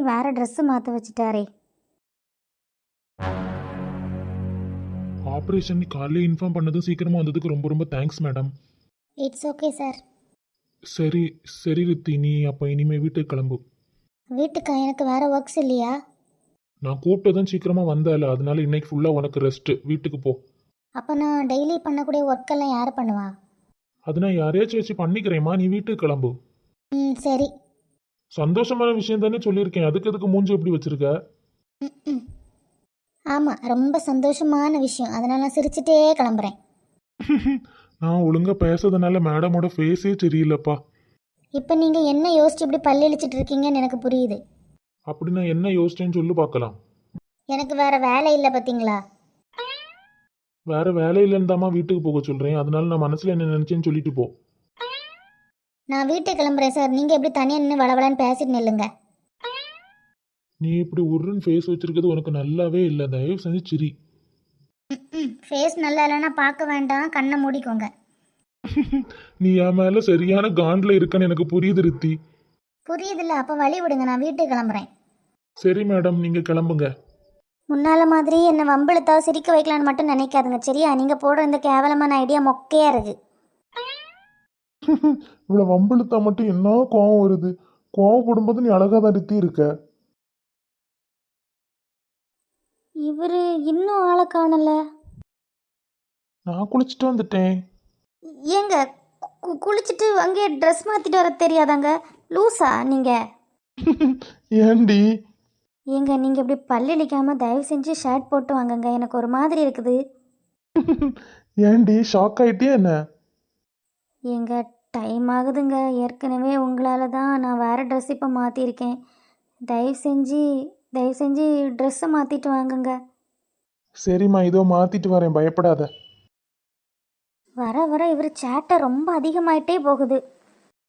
மறுபடியும் வேற ட்ரெஸ்ஸு மாற்ற வச்சுட்டாரே. ஆப்ரேஷன் காலையில் இன்ஃபார்ம் பண்ணதும் சீக்கிரமாக வந்ததுக்கு ரொம்ப ரொம்ப thanks madam it's okay sir சரி சரி ரித்தி நீ அப்போ இனிமேல் வீட்டுக்கு கிளம்பு. வீட்டுக்கு? எனக்கு வேற ஒர்க்ஸ் இல்லையா? நான் கூப்பிட்டதும் சீக்கிரமாக வந்தல அதனால இன்னைக்கு ஃபுல்லாக உனக்கு ரெஸ்ட்டு வீட்டுக்கு போ. அப்போ நான் டெய்லி பண்ணக்கூடிய ஒர்க்கெல்லாம் யார் பண்ணுவா? அது நான் யாரையாச்சும் வச்சு பண்ணிக்கிறேம்மா நீ வீட்டுக்கு கிளம்பு. ம் சரி. சந்தோஷமான விஷயம் தானே சொல்லியிருக்கேன். அதுக்கு எதுக்கு மூஞ்சி எப்படி வச்சிருக்க? ஆமாம் ரொம்ப சந்தோஷமான விஷயம். அதனால் நான் சிரிச்சிட்டே கிளம்புறேன். நான் ஒழுங்கா பேசுறதுனால மேடமோட ஃபேஸே சரியில்லைப்பா. இப்போ நீங்கள் என்ன யோசிச்சு இப்படி பல்லி இழிச்சிட்டு இருக்கீங்கன்னு எனக்கு புரியுது. அப்படி நான் என்ன யோசிச்சேன்னு சொல்லி பார்க்கலாம். எனக்கு வேற வேலை இல்லை பார்த்தீங்களா வேற வேலை இல்லைன்னு வீட்டுக்கு போக சொல்றேன். அதனால நான் மனசுல என்ன நினைச்சேன்னு சொல்லிட்டு போ. நான் வீட்டுக்கு கிளம்புறேன் சார். நீங்கள் எப்படி தனியாக நின்று வளவலன்னு பேசிட்டு நில்லுங்க. நீ இப்படி உருன்னு ஃபேஸ் வச்சிருக்கிறது உனக்கு நல்லாவே இல்லை. தயவு செஞ்சு சிரி. ஃபேஸ் நல்லா இல்லைன்னா பார்க்க வேண்டாம். கண்ணை மூடிக்கோங்க. நீ என் மேல சரியான காண்டில் இருக்கன்னு எனக்கு புரியுது ரித்தி. புரியுதுல்ல. அப்போ வழி விடுங்க. நான் வீட்டுக்கு கிளம்புறேன். சரி மேடம். நீங்க கிளம்புங்க. முன்னால மாதிரி என்னை வம்பிழுத்தா சிரிக்க வைக்கலான்னு மட்டும் நினைக்காதுங்க சரியா? நீங்கள் போடுற இந்த கேவலமான ஐடியா மொக்கையா இருக்கு. இவ்வளோ வம்பிழுத்தா மட்டும் என்ன கோவம் வருது? கோவப்படும்போது நீ அழகா தான் ரித்தி இருக்க. இவர் இன்னும் ஆளை காணல. நான் குளிச்சுட்டு வந்துட்டேன். ஏங்க கு- குளிச்சுட்டு அங்கேயே ட்ரெஸ் மாற்றிட்டு வர தெரியாதாங்க? லூஸா நீங்கள் ஏண்டி? ஏங்க நீங்கள் இப்படி பல்லளிக்காமல் தயவு செஞ்சு ஷர்ட் போட்டு வாங்கங்க. எனக்கு ஒரு மாதிரி இருக்குது. ஏண்டி ஷாக் ஆயிட்டியா என்ன? ஏங்க டைம் ஆகுதுங்க. ஏற்கனவே உங்களால் தான் நான் வேறு ட்ரெஸ் இப்போ மாற்றிருக்கேன் தயவு செஞ்சு தயவு செஞ்சு ட்ரெஸ்ஸை மாற்றிட்டு வாங்குங்க. சரிம்மா இதோ மாத்திட்டு வரேன். பயப்படாத. வர வர இவர் சேட்டை ரொம்ப அதிகமாயிட்டே போகுது.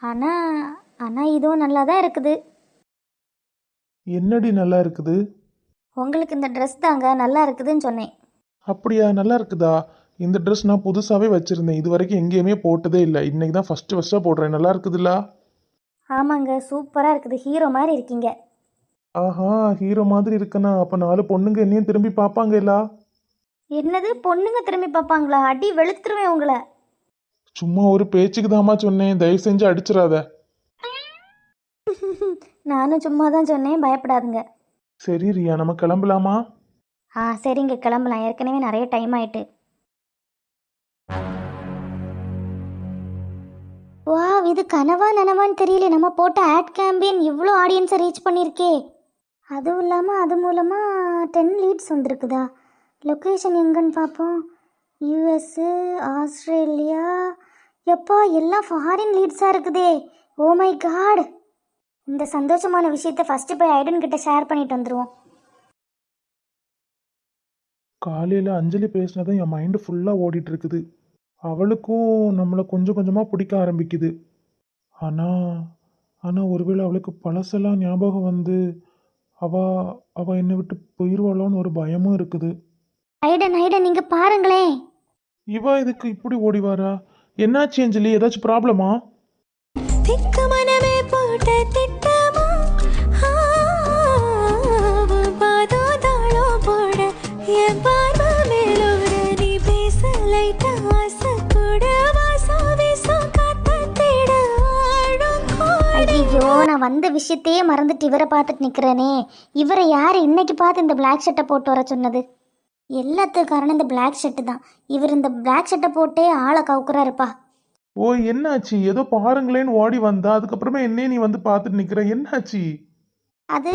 ஆனால் ஆனால் இதுவும் நல்லா தான் இருக்குது. என்னடி நல்லா இருக்குது? உங்களுக்கு இந்த ட்ரெஸ் தாங்க நல்லா இருக்குதுன்னு சொன்னேன். அப்படியா நல்லா இருக்குதா? இந்த ட்ரெஸ் நான் புதுசாகவே வச்சுருந்தேன். இது வரைக்கும் எங்கேயுமே போட்டதே இல்லை. இன்னைக்கு தான் ஃபஸ்ட்டு ஃபஸ்ட்டாக போடுறேன். நல்லா இருக்குதுல்ல? ஆமாங்க சூப்பராக இருக்குது. ஹீரோ மாதிரி இருக்கீங்க. ஆஹா ஹீரோ மாதிரி இருக்கனா? அப்போ நாலு பொண்ணுங்க என்னையும் திரும்பி பார்ப்பாங்க இல்ல என்னது? பொண்ணுங்க திரும்பி பார்ப்பாங்களா? அடி வெளுத்துருவேன் உங்களை. சும்மா ஒரு பேச்சுக்கு தாம்மா சொன்னேன். தயவு செஞ்சு அடிச்சிடாத. நானும் சும்மா தான் சொன்னேன். பயப்படாதுங்க. சரி ரியா நம்ம கிளம்பலாமா? ஆ சரிங்க. கிளம்பலாம். ஏற்கனவே நிறைய டைம் ஆயிட்டு. இது கனவா நனவான்னு தெரியல. நம்ம போட்ட ஆட் கேம்பெயின் இவ்வளோ ஆடியன்ஸை ரீச் பண்ணியிருக்கே அதுவும் இல்லாமல் அது மூலமாக டென் லீட்ஸ் வந்திருக்குதா? லொக்கேஷன் எங்கன்னு பார்ப்போம் யூஎஸ்ஸு ஆஸ்திரேலியா எப்பா எல்லாம் ஃபாரின் லீட்ஸாக இருக்குதே. ஓ மை காட் இந்த சந்தோஷமான விஷயத்தை ஃபஸ்ட்டு போய் ஐடன் கிட்ட ஷேர் பண்ணிட்டு வந்துடுவோம் காலையில் அஞ்சலி பேசினதும் என் மைண்டு ஃபுல்லாக ஓடிட்டு இருக்குது. அவளுக்கும் நம்மளை கொஞ்சம் கொஞ்சமாக பிடிக்க ஆரம்பிக்குது. ஆனால் ஆனால் ஒருவேளை அவளுக்கு பழசெல்லாம் ஞாபகம் வந்து அவ அவ என்னை விட்டு போயிடுவாளோன்னு ஒரு பயமும் இருக்குது. ஐடன் ஐடன் நீங்க பாருங்களேன். இவ இதுக்கு இப்படி ஓடி வாரா? என்னாச்சு அஞ்சலி? ஏதாச்சும் ப்ராப்ளமா திக்கு மனமே போட்ட திட்டமா ஐயோ நான் வந்த விஷயத்தையே மறந்துட்டு இவரை பார்த்துட்டு நிக்கிறேனே. இவரை யார் இன்னைக்கு பார்த்து இந்த பிளாக் ஷர்ட்டை போட்டு வர சொன்னது? எல்லாத்துக்கும் காரணம் இந்த பிளாக் ஷர்ட்டு தான். இவர் இந்த பிளாக் ஷர்ட்டை போட்டே ஆளை கவுக்குறாருப்பா. ஓ என்னாச்சு? ஏதோ பாருங்களேன்னு ஓடி வந்தா அதுக்கப்புறமா என்னையே நீ வந்து பார்த்துட்டு நிக்கிற? என்னாச்சு? அது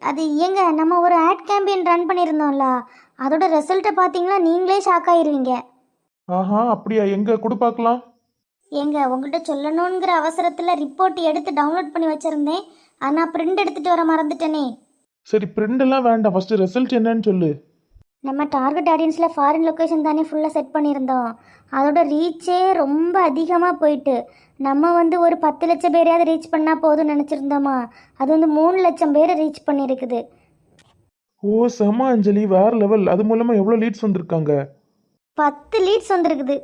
அது ஏங்க நம்ம ஒரு ஆட் கேம்பெயின் ரன் பண்ணியிருந்தோம்ல. அதோட ரிசல்ட்டை பார்த்தீங்களா நீங்களே ஷாக் ஆயிருவீங்க. ஆஹா அப்படியா? எங்க? கொடு பார்க்கலாம். ஏங்க உங்கள்கிட்ட சொல்லணுங்கிற அவசரத்தில் ரிப்போர்ட் எடுத்து டவுன்லோட் பண்ணி வச்சுருந்தேன். ஆனால் பிரிண்ட் எடுத்துகிட்டு வர மறந்துட்டேனே. சரி பிரிண்ட் எல்லாம் வேண்டாம். ஃபர்ஸ்ட் ரிசல்ட் என்னன்னு சொல்லு. நம்ம டார்கெட் ஆடியன்ஸில் ஃபாரின் லொக்கேஷன் தானே ஃபுல்லாக செட் பண்ணியிருந்தோம். அதோட ரீச்சே ரொம்ப அதிகமாக போயிட்டு நம்ம வந்து ஒரு பத்து லட்சம் பேரையாவது ரீச் பண்ணால் போதும்னு நினச்சிருந்தோமா? அது வந்து மூணு லட்சம் பேரை ரீச் பண்ணியிருக்குது. ஓ செம அஞ்சலி. வேற லெவல் அது மூலமா எவ்வளோ லீட்ஸ் வந்திருக்காங்க? பத்து லீட்ஸ் வந்திருக்குது.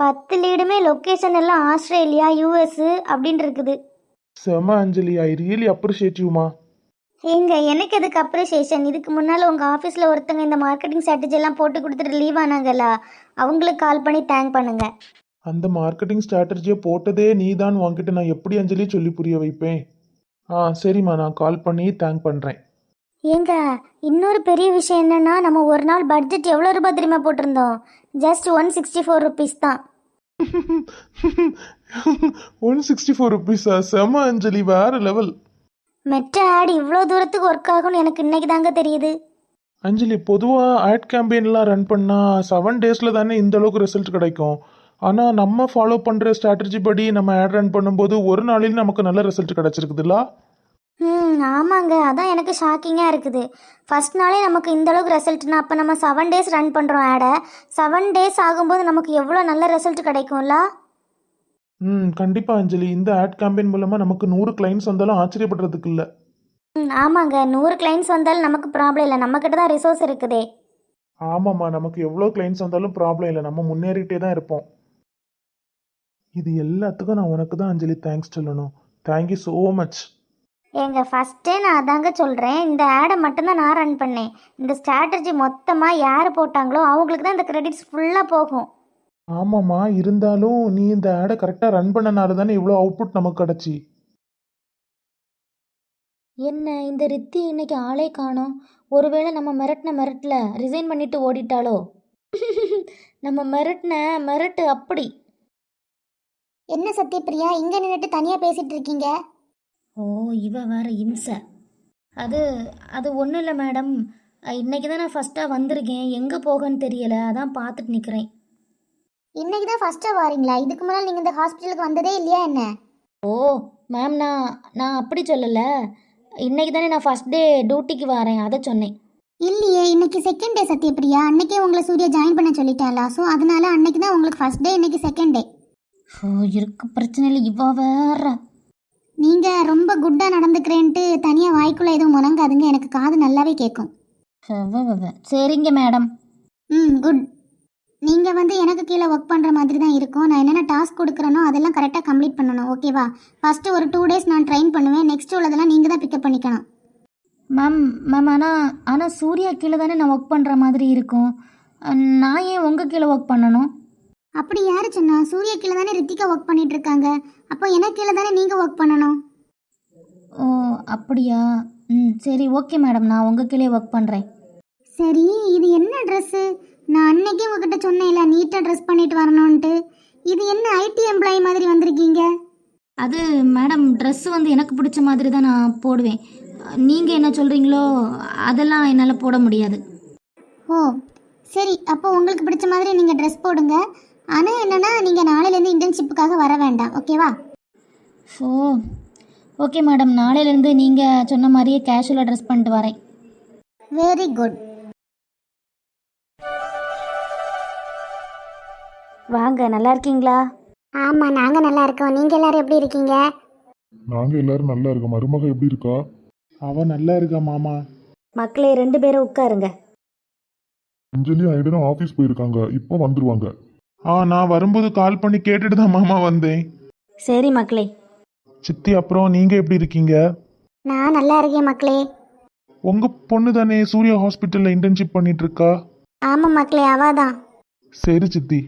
பத்து லீடுமே லொக்கேஷன் எல்லாம் ஆஸ்திரேலியா யூஎஸ் அப்படின்னு இருக்குது. செம அஞ்சலி ஐ ரியலி அப்ரிஷியேட் யூமா ஏங்க எனக்கு எதுக்கு அப்ரிசியேஷன் இதுக்கு முன்னால் உங்கள் ஆஃபீஸில் ஒருத்தங்க இந்த மார்க்கெட்டிங் ஸ்ட்ராட்டஜி எல்லாம் போட்டு கொடுத்துட்டு லீவ் ஆனாங்கல்ல அவங்களுக்கு கால் பண்ணி தேங்க் பண்ணுங்க. அந்த மார்க்கெட்டிங் ஸ்ட்ராட்டஜியை போட்டதே நீ தான் உன்கிட்ட நான் எப்படி அஞ்சலி சொல்லி புரிய வைப்பேன்? ஆ சரிம்மா நான் கால் பண்ணி தேங்க் பண்ணுறேன் ஏங்க இன்னொரு பெரிய விஷயம் என்னன்னா நம்ம ஒரு நாள் பட்ஜெட் எவ்வளோ ரூபாய் தெரியுமா போட்டிருந்தோம்? Just one sixty four rupees தான். ஒன் சிக்ஸ்டி ஃபோர் ருபீஸா செம அஞ்சலி வேற லெவல் மெட்ரோ ஆட் இவ்வளோ தூரத்துக்கு ஒர்க் ஆகும்னு எனக்கு இன்னைக்கு தாங்க தெரியுது. அஞ்சலி பொதுவாக ஆட் கேம்பெயின்லாம் ரன் பண்ணால் செவன் டேஸில் தானே இந்த அளவுக்கு ரிசல்ட் கிடைக்கும். ஆனால் நம்ம ஃபாலோ பண்ணுற ஸ்ட்ராட்டஜி படி நம்ம ஆட் ரன் பண்ணும்போது ஒரு நாளில் நமக்கு நல்ல ரிசல்ட் கிடச்சிருக்குதுல்ல? ம் ஆமாங்க. அதான் எனக்கு ஷாக்கிங்காக இருக்குது. ஃபர்ஸ்ட் நாளே நமக்கு இந்த அளவுக்கு ரிசல்ட்னா அப்போ நம்ம செவன் டேஸ் ரன் பண்ணுறோம் ஆடை. செவன் டேஸ் ஆகும்போது நமக்கு எவ்வளோ நல்ல ரிசல்ட் கிடைக்கும்ல? ம் கண்டிப்பாக அஞ்சலி. இந்த ஆட் கேம்பெயின் மூலமாக நமக்கு நூறு கிளைண்ட்ஸ் வந்தாலும் ஆச்சரியப்படுறதுக்கு இல்லை. ம் ஆமாங்க. நூறு கிளைண்ட்ஸ் வந்தாலும் நமக்கு ப்ராப்ளம் இல்லை. நம்மக்கிட்ட தான் ரிசோர்ஸ் இருக்குதே. ஆமாம்மா. நமக்கு எவ்வளோ கிளைண்ட்ஸ் வந்தாலும் ப்ராப்ளம் இல்லை. நம்ம முன்னேறிட்டே தான் இருப்போம். இது எல்லாத்துக்கும் நான் உனக்கு தான் அஞ்சலி தேங்க்ஸ் சொல்லணும். தேங்க்யூ ஸோ மச் ஏங்க ஃபஸ்ட்டே நான் அதாங்க சொல்கிறேன் இந்த ஆடை மட்டும்தான் நான் ரன் பண்ணேன். இந்த ஸ்ட்ராட்டஜி மொத்தமாக யார் போட்டாங்களோ அவங்களுக்கு தான் இந்த கிரெடிட்ஸ் ஃபுல்லாக போகும். ஆமாம்மா இருந்தாலும் நீ இந்த ஆடை கரெக்டாக ரன் பண்ணனால தானே இவ்வளோ அவுட்புட் நமக்கு கிடச்சி? என்ன இந்த ரித்தி இன்னைக்கு ஆளே காணோம். ஒருவேளை நம்ம மிரட்டின மிரட்டல ரிசைன் பண்ணிட்டு ஓடிட்டாளோ? நம்ம மிரட்டின மிரட்டு அப்படி. என்ன சத்யபிரியா இங்கே நின்றுட்டு தனியாக பேசிகிட்டு இருக்கீங்க? ஓ இவ வேற இம்சை. அது அது ஒன்றும் இல்லை மேடம். இன்னைக்கு தான் நான் ஃபஸ்ட்டாக வந்திருக்கேன். எங்கே போகன்னு தெரியலை. அதான் பார்த்துட்டு நிற்கிறேன் இன்னைக்கு தான் ஃபஸ்ட்டாக வாரீங்களா? இதுக்கு முன்னால் நீங்கள் இந்த ஹாஸ்பிட்டலுக்கு வந்ததே இல்லையா என்ன? ஓ மேம் நான் நான் அப்படி சொல்லலை. இன்னைக்கு தானே நான் ஃபஸ்ட் டே டியூட்டிக்கு வரேன். அதை சொன்னேன். இல்லையே இன்னைக்கு செகண்ட் டே சத்யபிரியா அன்னைக்கே உங்களை சூர்யா ஜாயின் பண்ண சொல்லிட்டாளா? ஸோ அதனால அன்னைக்கு தான் உங்களுக்கு ஃபர்ஸ்ட் டே இன்னைக்கு செகண்ட் டே ஓ இருக்க பிரச்சனை இல்லை இவ வேற. நீங்கள் ரொம்ப குட்டாக நடந்துக்கிறேன்ட்டு தனியாக வாய்க்குள்ளே எதுவும் முணங்காதுங்க. எனக்கு காது நல்லாவே கேட்கும். சரிங்க மேடம். ம் குட். நீங்கள் வந்து எனக்கு கீழே ஒர்க் பண்ணுற மாதிரி தான் இருக்கும். நான் என்னென்ன டாஸ்க் கொடுக்குறேனோ அதெல்லாம் கரெக்டாக கம்ப்ளீட் பண்ணணும். ஓகேவா ஃபஸ்ட்டு ஒரு டூ டேஸ் நான் ட்ரெயின் பண்ணுவேன். நெக்ஸ்ட் உள்ளதெல்லாம் நீங்கள் தான் பிக்கப் பண்ணிக்கணும். மேம் மேம் ஆனால் ஆனால் சூர்யா கீழே தானே நான் ஒர்க் பண்ணுற மாதிரி இருக்கும். நான் ஏன் உங்கள் கீழே ஒர்க் பண்ணணும்? அப்படி யார் சொன்னா? சூர்யா கீழே தானே ரித்திகா ஒர்க் பண்ணிட்டு இருக்காங்க அப்போ எனக்கு கீழே தானே நீங்கள் ஒர்க் பண்ணணும்? ஓ அப்படியா? ம் சரி ஓகே மேடம் நான் உங்கள் கீழே ஒர்க் பண்ணுறேன் சரி இது என்ன ட்ரெஸ்ஸு நான் அன்னைக்கே உங்ககிட்ட சொன்னேன்ல நீட்டாக ட்ரெஸ் பண்ணிட்டு வரணும்ன்ட்டு. இது என்ன ஐடி எம்ப்ளாயி மாதிரி வந்திருக்கீங்க? அது மேடம் ட்ரெஸ் வந்து எனக்கு பிடிச்ச மாதிரி தான் நான் போடுவேன். நீங்கள் என்ன சொல்கிறீங்களோ அதெல்லாம் என்னால் போட முடியாது. ஓ சரி அப்போ உங்களுக்கு பிடிச்ச மாதிரி நீங்கள் ட்ரெஸ் போடுங்க. ஆனால் என்னன்னா நீங்கள் நாளையிலேருந்து இன்டர்ன்ஷிப்புக்காக வர வேண்டாம். ஓகேவா ஓ ஓகே மேடம் நாளையிலேருந்து நீங்கள் சொன்ன மாதிரியே கேஷுவலாக ட்ரெஸ் பண்ணிட்டு வரேன். வெரி குட் வாங்க நல்லா இருக்கீங்களா? ஆமாம் நாங்கள் நல்லா இருக்கோம். நீங்கள் எல்லாரும் எப்படி இருக்கீங்க? நாங்க எல்லாரும் நல்லா இருக்கோம். மருமக எப்படி இருக்கா? அவ நல்லா இருக்கா மாமா? மக்களே ரெண்டு பேரும் உட்காருங்க. அஞ்சலி ஐடனும் ஆஃபீஸ் போயிருக்காங்க. இப்போ வந்துருவாங்க. ஆ நான் வரும்போது கால் பண்ணி கேட்டுட்டு தான் மாமா வந்தேன். சரி மக்களே. சித்தி அப்புறம் நீங்கள் எப்படி இருக்கீங்க? நான் நல்லா இருக்கேன் மக்களே. உங்கள் பொண்ணு தானே சூர்யா ஹாஸ்பிட்டலில் இன்டர்ன்ஷிப் பண்ணிட்டு இருக்கா ஆமாம் மக்களே அவாதான் சரி சித்தி.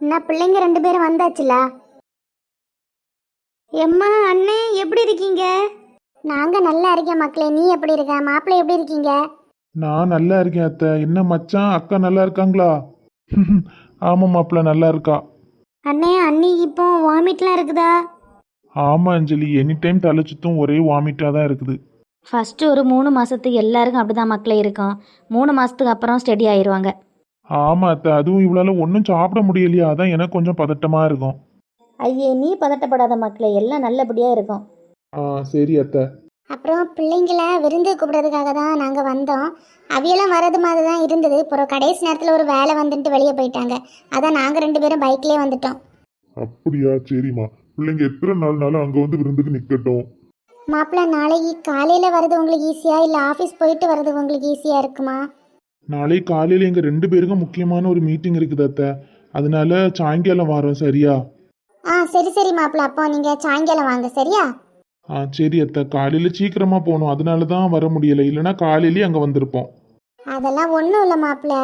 என்ன பிள்ளைங்க ரெண்டு பேரும் வந்தாச்சுல? எம்மா அண்ணே எப்படி இருக்கீங்க? நாங்க நல்லா இருக்கேன் மக்களே நீ எப்படி இருக்க? மாப்பிள்ளை எப்படி இருக்கீங்க? நான் நல்லா இருக்கேன் அத்தை. என்ன மச்சான் அக்கா நல்லா இருக்காங்களா? ஆமாம் மாப்பிள்ள நல்லா இருக்கா? அண்ணே அண்ணி இப்போ வாமிட்லாம் இருக்குதா? ஆமாம் அஞ்சலி எனி டைம் தலை சுத்தும் ஒரே வாமிட்டாக தான் இருக்குது. ஃபஸ்ட்டு ஒரு மூணு மாதத்துக்கு எல்லாருக்கும் அப்படி தான் மக்களே இருக்கும். மூணு மாதத்துக்கு அப்புறம் ஸ்டெடி ஆயிடுவாங்க ஆமாம் அத்தை அதுவும் இவ்வளோ ஒன்றும் சாப்பிட முடியலையா அதான் எனக்கு கொஞ்சம் பதட்டமாக இருக்கும். ஐயே நீ பதட்டப்படாத மக்களே எல்லாம் நல்லபடியாக இருக்கும். ஆ சரி அத்தை. பிள்ளைங்கள விருந்து கூப்பிடுறதுக்காக தான் நாங்கள் வந்தோம். அவியெல்லாம் வரது மாதிரி தான் இருந்தது அப்புறம் கடைசி நேரத்தில் ஒரு வேலை வந்துட்டு வெளியே போயிட்டாங்க. அதான் நாங்கள் ரெண்டு பேரும் பைக்லேயே வந்துட்டோம். அப்படியா? சரிம்மா. பிள்ளைங்க எத்தனை நாள்னாலும் அங்க வந்து விருந்துக்கு நிக்கட்டும்? மாப்பிள்ளை நாளைக்கு காலையில் வர்றது உங்களுக்கு ஈஸியா இல்லை ஆஃபீஸ் போயிட்டு வர்றது உங்களுக்கு ஈஸியாக இருக்குமா? நாளை காலையில் எங்கள் ரெண்டு பேருக்கும் முக்கியமான ஒரு மீட்டிங் இருக்குது அத்தை. அதனால சாயங்காலம் வரோம் சரியா? ஆ சரி சரி மாப்பிள்ள. அப்போ நீங்கள் சாயங்காலம் வாங்க சரியா? ஆ சரி அத்தை. காலையில் சீக்கிரமாக போகணும். அதனால தான் வர முடியலை. இல்லைன்னா காலையிலேயே அங்கே வந்திருப்போம். அதெல்லாம் ஒன்றும் இல்லை மாப்பிள்ள.